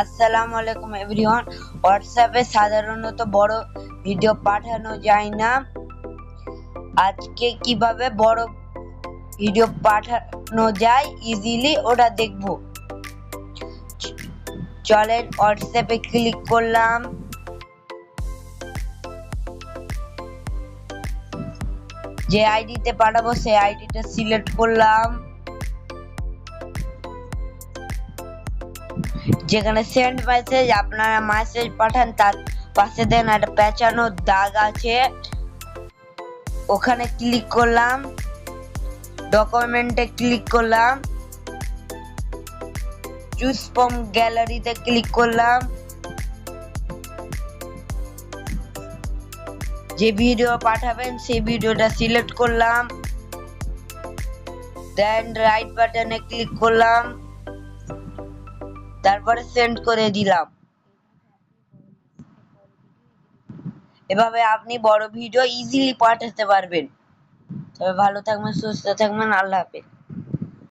আসসালামু আলাইকুম এভরিওয়ান। হোয়াটসঅ্যাপে সাধারণত বড় ভিডিও পাঠানো যায় না। আজকে কীভাবে বড় ভিডিও পাঠানো যায় ইজিলি ওটা দেখব। চলেন হোয়াটসঅ্যাপে ক্লিক করলাম। যে আইডিতে পাঠাবো, সেই আইডিটা সিলেক্ট করলাম। যেখানে সেন্ড মেসেজ আপনারা মেসেজ পাঠান, তার পাশে দেন একটা পেঁচানো দাগ আছে। ওখানে ক্লিক করলাম ডকুমেন্টে ক্লিক করলাম চুজ ফ্রম গ্যালারিতে ক্লিক করলাম। যে ভিডিও পাঠাবেন, সেই ভিডিওটা সিলেক্ট করলাম। দেন রাইট বাটনে ক্লিক করলাম। তারপরে সেন্ড করে দিলাম। এভাবে আপনি বড় ভিডিও ইজিলি পাঠাতে পারবেন। তবে ভালো থাকবেন, সুস্থ থাকবেন, আল্লাহ হাফেজ।